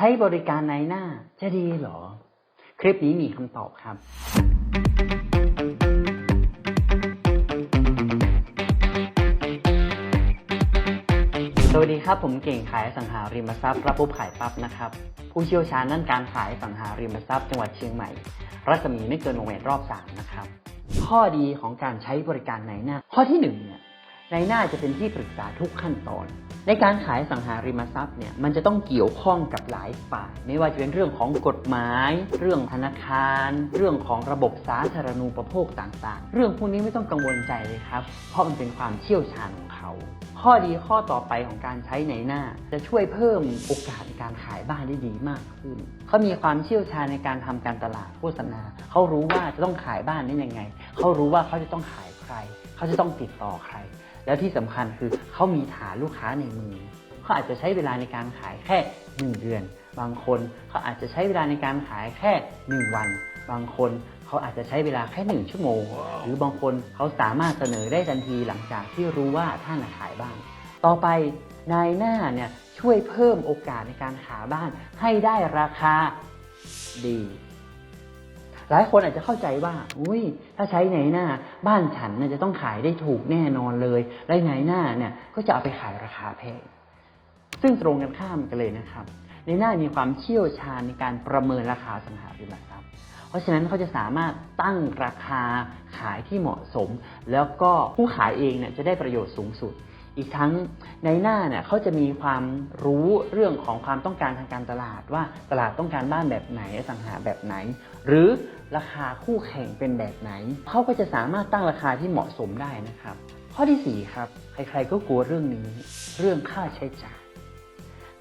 ใช้บริการในหน้า จะดีหรอ คลิปนี้มีคำตอบครับ สวัสดีครับ ผมเก่งขายสังหาริมทรัพย์รับปุ๊บขายปั๊บนะครับ ผู้เชี่ยวชาญด้านการขายสังหาริมทรัพย์จังหวัดเชียงใหม่ รัศมีไม่เกินวงเวียนรอบสามนะครับ ข้อดีของการใช้บริการในหน้า ข้อที่หนึ่งเนี่ย ในหน้าจะเป็นที่ปรึกษาทุกขั้นตอน ในการขายสังหาริมทรัพย์เนี่ยมันจะต้องเกี่ยวข้องกับหลายฝ่าย ไม่ว่าจะเป็นเรื่องของกฎหมาย เรื่องธนาคาร เรื่องของระบบสาธารณูปโภคต่างๆ เรื่องพวกนี้ไม่ต้องกังวลใจเลยครับ เพราะมันเป็นความเชี่ยวชาญของเขา ข้อดีข้อต่อไปของการใช้ในหน้า จะช่วยเพิ่มโอกาสในการขายบ้านได้ดีมากขึ้นเขามีความเชี่ยวชาญในการทำการตลาดโฆษณาเขารู้ว่าจะต้องขายบ้านได้ยังไงเขารู้ว่าเขาจะต้องขายใครเขาจะต้องติดต่อใคร แล้วที่สำคัญคือเขามีฐานลูกค้าในมือเขาอาจจะใช้เวลาในการขายแค่หนึ่งเดือน บางคนเขาอาจจะใช้เวลาในการขายแค่หนึ่งวัน บางคนเขาอาจจะใช้เวลาแค่หนึ่งชั่วโมง หรือบางคนเขาสามารถเสนอได้ทันทีหลังจากที่รู้ว่าท่านน่ะขายบ้านต่อไปนายหน้าเนี่ยช่วยเพิ่มโอกาสในการขายบ้านให้ได้ราคาดี หลายคนอาจจะเข้าใจว่า อุ้ย ถ้าใช้ในหน้า บ้านฉันน่จะต้องขายได้ถูกแน่นอนเลยและในหน้าเนี่ยก็จะเอาไปขายราคาแพง ซึ่งตรงกันข้ามกันเลยนะครับ ในหน้ามีความเชี่ยวชาญในการประเมินราคาสังหาริมทรัพย์ เพราะฉะนั้นเขาจะสามารถตั้งราคาขายที่เหมาะสม แล้วก็ผู้ขายเองเนี่ยจะได้ประโยชน์สูงสุดอีกทั้งในหน้าเนี่ยเขาจะมีความรู้เรื่องของความต้องการทางการตลาดว่าตลาดต้องการบ้านแบบไหนสังหาแบบไหน หรือ ราคาคู่แข่งเป็นแบบไหน เขาก็จะสามารถตั้งราคาที่เหมาะสมได้นะครับ ข้อที่สี่ครับ ใครๆก็กลัวเรื่องนี้ เรื่องค่าใช้จ่าย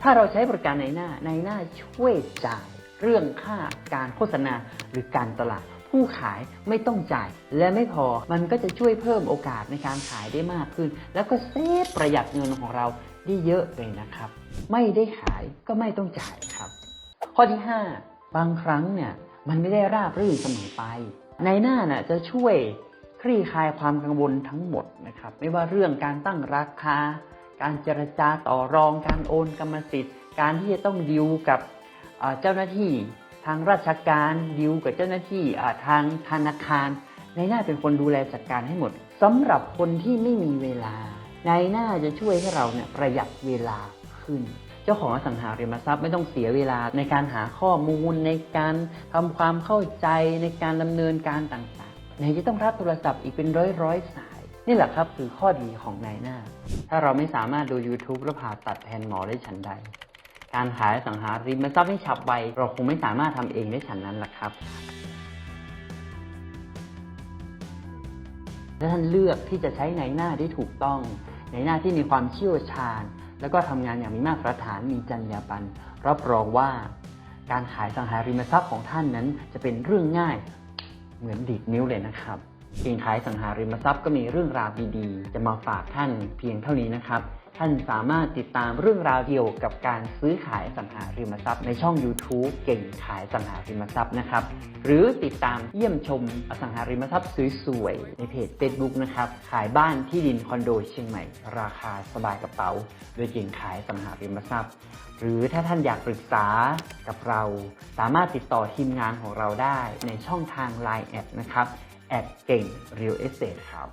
ถ้าเราใช้บริการในหน้าในหน้าช่วยจ่าย เรื่องค่าการโฆษณาหรือการตลาด ผู้ขายไม่ต้องจ่าย และไม่พอมันก็จะช่วยเพิ่มโอกาสในการขายได้มากขึ้น แล้วก็เซฟประหยัดเงินของเราได้เยอะเลยนะครับ ไม่ได้ขายก็ไม่ต้องจ่ายครับ ข้อที่ 5 บางครั้งเนี่ย มันไม่ได้ราบรื่นเสมอไป ในหน้าน่ะจะช่วยคลี่คลายความกังวลทั้งหมดนะครับ ไม่ว่าเรื่องการตั้งราคา การเจรจาต่อรอง การโอนกรรมสิทธิ์ การที่จะต้องดิวกับเจ้าหน้าที่ทางราชการดิวกับเจ้าหน้าที่ทางธนาคาร ในหน้าเป็นคนดูแลจัดการให้หมดสำหรับคนที่ไม่มีเวลา ในหน้าจะช่วยให้เราเนี่ยประหยัดเวลาขึ้น จ้าของอสังหาริมทรัพย์ไม่ต้องเสียเวลาในการหาข้อมูลในการทำความเข้าใจในการดำเนินการต่างๆไหนจะต้องรับโทรศัพท์อีกเป็นร้อยร้อยๆสาย นี่แหละครับคือข้อดีของนายหน้า ถ้าเราไม่สามารถดู YouTube แล้วผ่าตัดแทนหมอได้ฉันใด การขายอสังหาริมทรัพย์ให้ฉับไวเราคงไม่สามารถทำเองได้ฉันนั้นแหละครับถ้าท่านเลือกที่จะใช้ในหน้าที่ถูกต้อง ในหน้าที่มีความเชี่ยวชาญ แล้วก็ทำงานอย่างมีมาตรฐานมีจรรยาบรรณรับรองว่าการขายสังหาริมทรัพย์ของท่านนั้นจะเป็นเรื่องง่ายเหมือนดีดนิ้วเลยนะครับเพียงขายสังหาริมทรัพย์ก็มีเรื่องราวดีๆ จะมาฝากท่านเพียงเท่านี้นะครับ ท่านสามารถติดตามเรื่องราวเกี่ยวกับการซื้อขายสังหาริมทรัพย์ในช่อง YouTube เก่งขายสังหาริมทรัพย์นะครับ หรือติดตามเยี่ยมชมอสังหาริมทรัพย์สวยๆ ในเพจ Facebook นะครับ ขายบ้านที่ดินคอนโดเชียงใหม่ ราคาสบายกระเป๋า โดยเก่งขายสังหาริมทรัพย์ หรือถ้าท่านอยากปรึกษากับเรา สามารถติดต่อทีมงานของเราได้ในช่องทาง Line แอดนะครับแอดเก่ง Real Estate ครับ